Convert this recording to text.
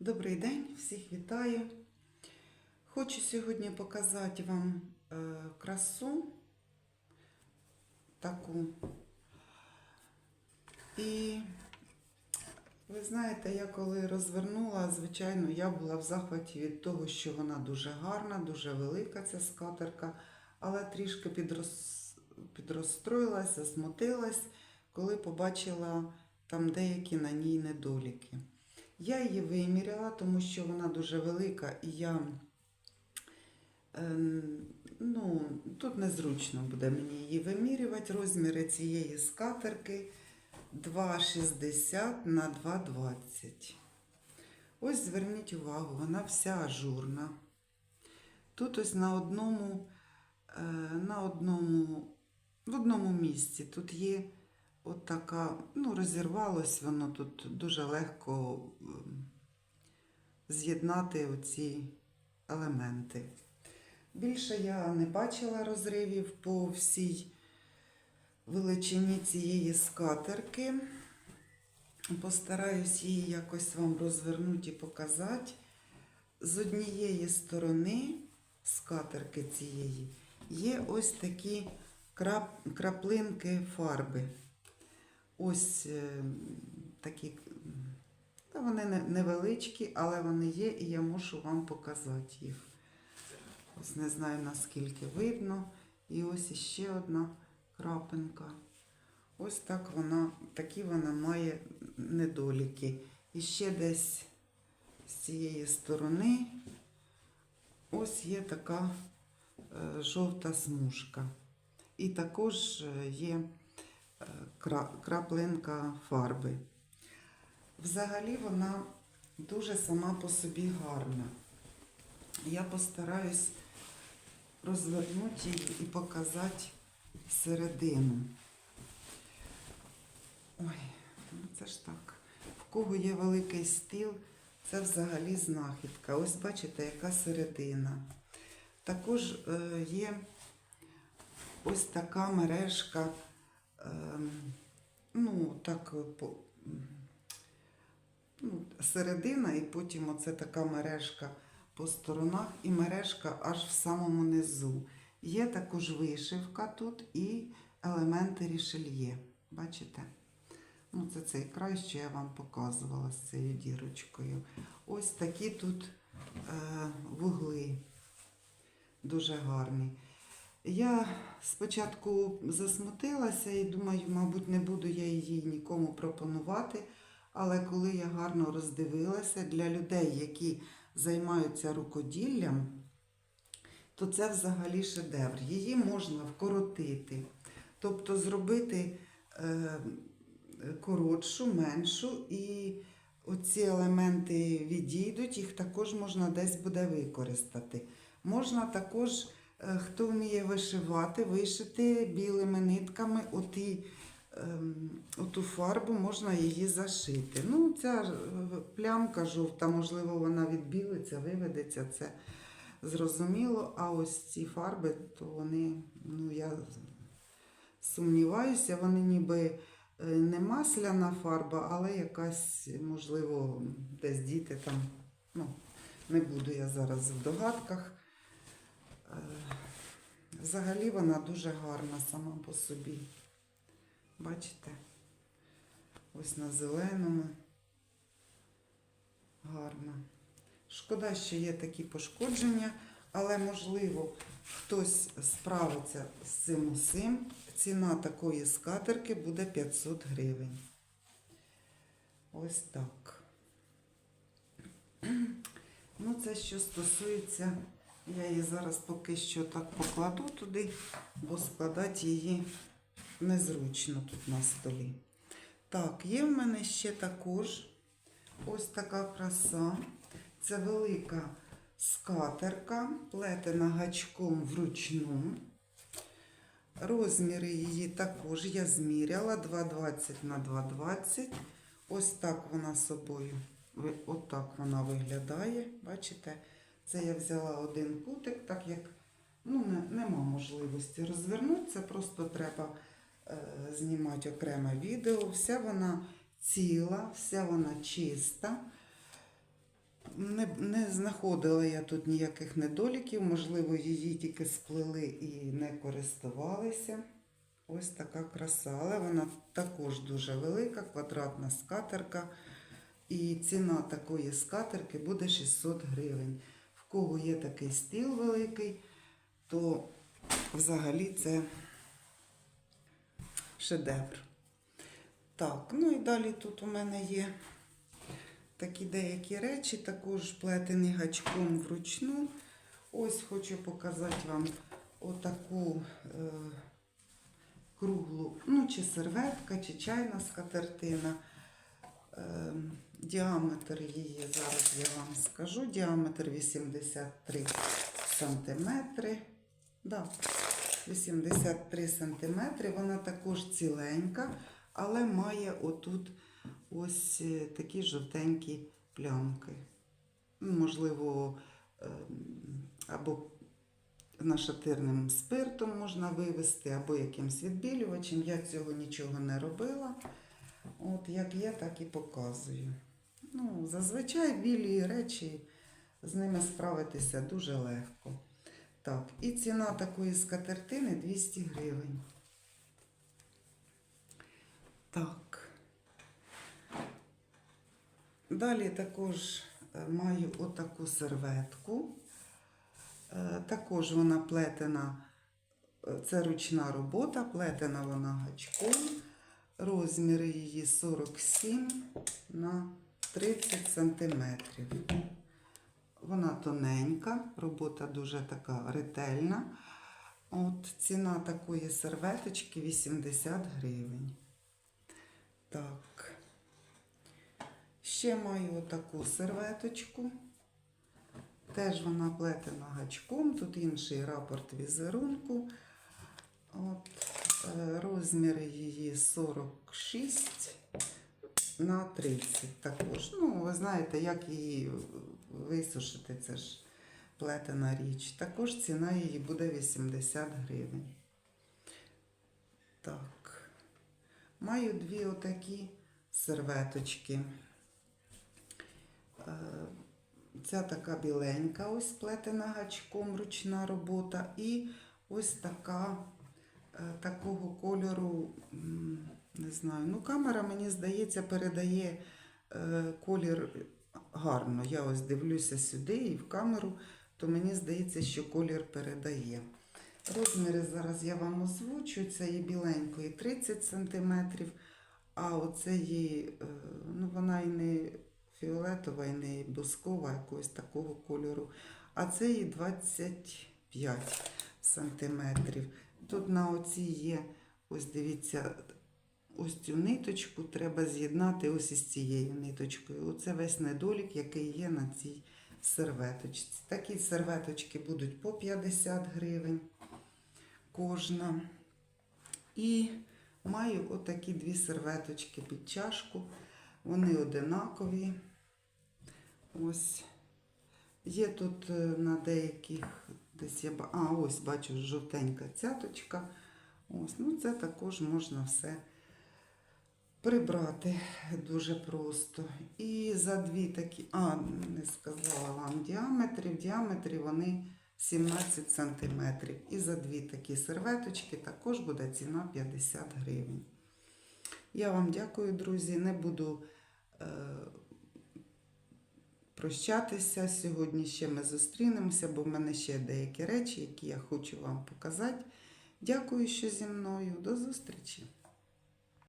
Добрий день, всіх вітаю. Хочу сьогодні показати вам е, красу таку. І ви знаєте, я коли розвернула, звичайно, я була в захваті від того, що вона дуже гарна, дуже велика ця скатерка, але трішки підроз... підрозстроїлася, засмутилась, коли побачила там деякі на ній недоліки. Я її виміряла, тому що вона дуже велика, і я ем, ну, тут незручно буде мені її вимірювати. Розміри цієї скатерки 2,60 на 2,20. Ось зверніть увагу, вона вся ажурна. Тут ось на одному, е, на одному, в одному місці тут є от така, ну, розірвалось воно тут дуже легко ем, з'єднати оці елементи. Більше я не бачила розривів по всій величині цієї скатерки. Постараюсь її якось вам розвернути і показати. З однієї сторони скатерки цієї є ось такі краплинки фарби. Ось е, такі, та вони невеличкі, але вони є, і я мушу вам показати їх. Ось не знаю наскільки видно. І ось іще одна крапинка. Ось так вона, такі вона має недоліки. І ще десь з цієї сторони ось є така е, жовта смужка. І також е, є краплинка фарби. Взагалі вона дуже сама по собі гарна. Я постараюсь розвернути її і показати середину. Ой, ну це ж так. В кого є великий стіл, це взагалі знахідка. Ось бачите, яка середина. Також е, є ось така мережка, ну, так, е, ну, середина, і потім оце така мережка по сторонах, і мережка аж в самому низу. Є також вишивка тут і елементи рішельє. Бачите? Ну, це цей край, що я вам показувала з цією дірочкою. Ось такі тут е, вугли дуже гарні. Я спочатку засмутилася і думаю, мабуть, не буду я її нікому пропонувати. Але коли я гарно роздивилася для людей, які займаються рукоділлям, то це взагалі шедевр. Її можна вкоротити, тобто зробити е, коротшу, меншу, і оці елементи відійдуть, їх також можна десь буде використати. Можна також, хто вміє вишивати, вишити білими нитками оті, ем, оту фарбу, можна її зашити. Ну, ця е, плямка жовта, можливо, вона відбілиться, виведеться, це зрозуміло. А ось ці фарби, то вони, ну, я сумніваюся, вони ніби е, не масляна фарба, але якась, можливо, десь діти там, ну, не буду я зараз в догадках. Е, Взагалі вона дуже гарна сама по собі. Бачите? Ось на зеленому. Гарна. Шкода, що є такі пошкодження, але можливо хтось справиться з цим усім. Ціна такої скатерки буде 500 гривень. Ось так. Ну, це що стосується, я її зараз поки що так покладу туди, бо складати її незручно тут на столі. Так, є в мене ще також ось така краса. Це велика скатерка, плетена гачком вручну. Розміри її також я зміряла 2,20 на 2,20. Ось так вона собою, отак вона виглядає. Бачите? Це я взяла один кутик, так як ну, не, нема можливості розвернутися, просто треба е, знімати окреме відео. Вся вона ціла, вся вона чиста. не, не знаходила я тут ніяких недоліків, можливо, її тільки сплели і не користувалися. Ось така краса, але вона також дуже велика, квадратна скатерка. І ціна такої скатерки буде 600 гривень. В кого є такий стіл великий, то взагалі це шедевр. Так, ну і далі тут у мене є такі деякі речі, також плетені гачком вручну. Ось хочу показати вам отаку е, круглу, ну, чи серветка, чи чайна скатертина. Е, діаметр її зараз я вам скажу. Діаметр 83 сантиметри. Да, 83 сантиметри. Вона також ціленька, але має отут ось е, такі жовтенькі плямки. Ну, Можливо, ем, або нашатирним спиртом можна вивести, або якимсь відбілювачем. Я цього нічого не робила. От як є, так і показую. Ну, зазвичай білі речі з ними справитися дуже легко. Так, і ціна такої скатертини 200 гривень. Так. Далі також е, маю отаку серветку. Е, Також вона плетена, е, це ручна робота, плетена вона гачком. Розміри її 47 на 30 сантиметрів. Вона тоненька, робота дуже така ретельна. От ціна такої серветочки 80 гривень. Так. Ще маю таку серветочку. Теж вона плетена гачком. Тут інший рапорт візерунку. От, е, розміри її 46 на 30 також. Ну, ви знаєте, як її висушити, це ж плетена річ. Також ціна її буде 80 гривень. Так. Маю дві отакі серветочки. Е, Ця така біленька, ось плетена гачком, ручна робота. І ось така е, такого кольору, не знаю, ну камера, мені здається, передає е, колір гарно. Я ось дивлюся сюди і в камеру, то мені здається, що колір передає. Розміри зараз я вам озвучу. Цієї біленької 30 см, а оцеї, е, ну вона і не фіолетова, і не бускова, якогось такого кольору. А це і 25 сантиметрів. Тут на оцій є, ось дивіться, ось цю ниточку треба з'єднати ось із цією ниточкою. Оце весь недолік, який є на цій серветочці. Такі серветочки будуть по 50 гривень кожна. І маю отакі дві серветочки під чашку. Вони одинакові. Ось. Є тут е, на деяких десь я а, ось бачу жовтенька цяточка. Ось, ну це також можна все прибрати дуже просто. І за дві такі, а, не сказала вам діаметри. В діаметрі вони 17 сантиметрів. І за дві такі серветочки також буде ціна 50 гривень. Я вам дякую, друзі. Не буду е, прощатися. Сьогодні ще ми зустрінемося, бо в мене ще деякі речі, які я хочу вам показати. Дякую, що зі мною. До зустрічі!